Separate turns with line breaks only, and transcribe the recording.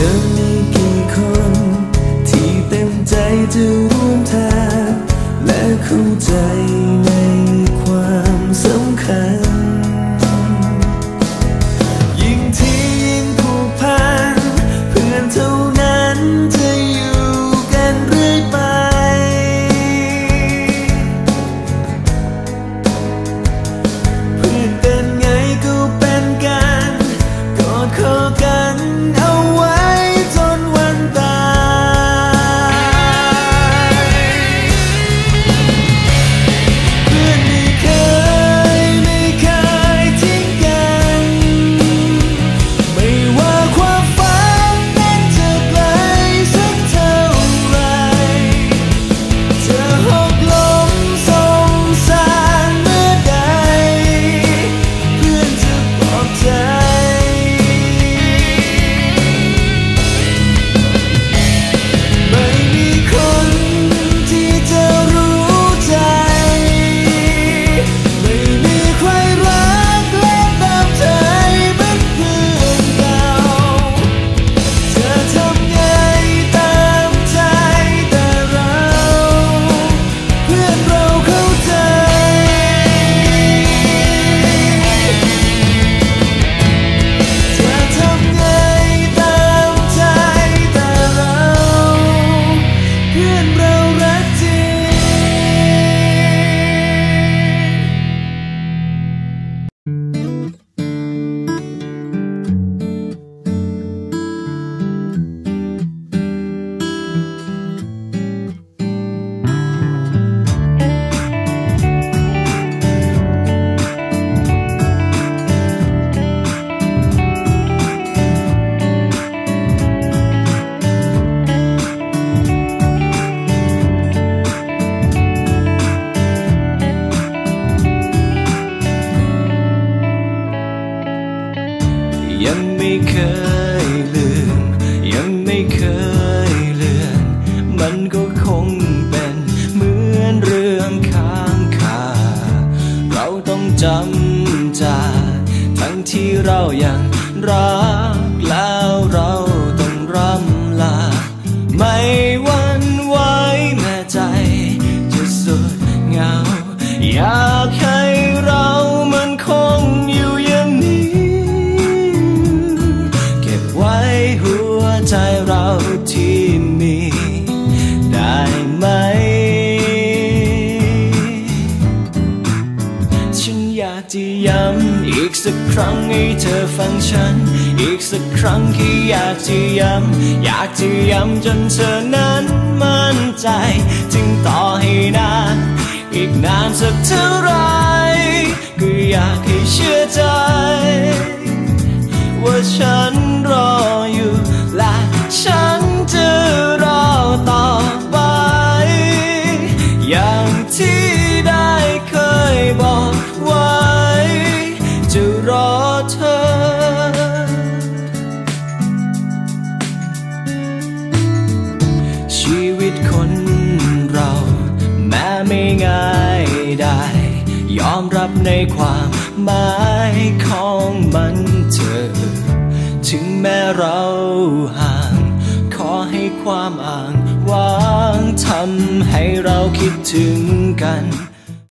จะมีกี่คนที่เต็มใจจะ ใจเราที่มีได้ไหม ฉันอยากจะย้ำอีกสักครั้งให้เธอฟังฉัน อีกสักครั้งที่อยากจะย้ำอยากจะย้ำจนเธอนั้นมั่นใจจึงต่อให้นานอีกนานสักเท่าไรก็อยากให้เชื่อใจ ในความหมายของมันเธอ ถึงแม้เราห่าง ขอให้ความอ่างวางทำให้เราคิดถึงกัน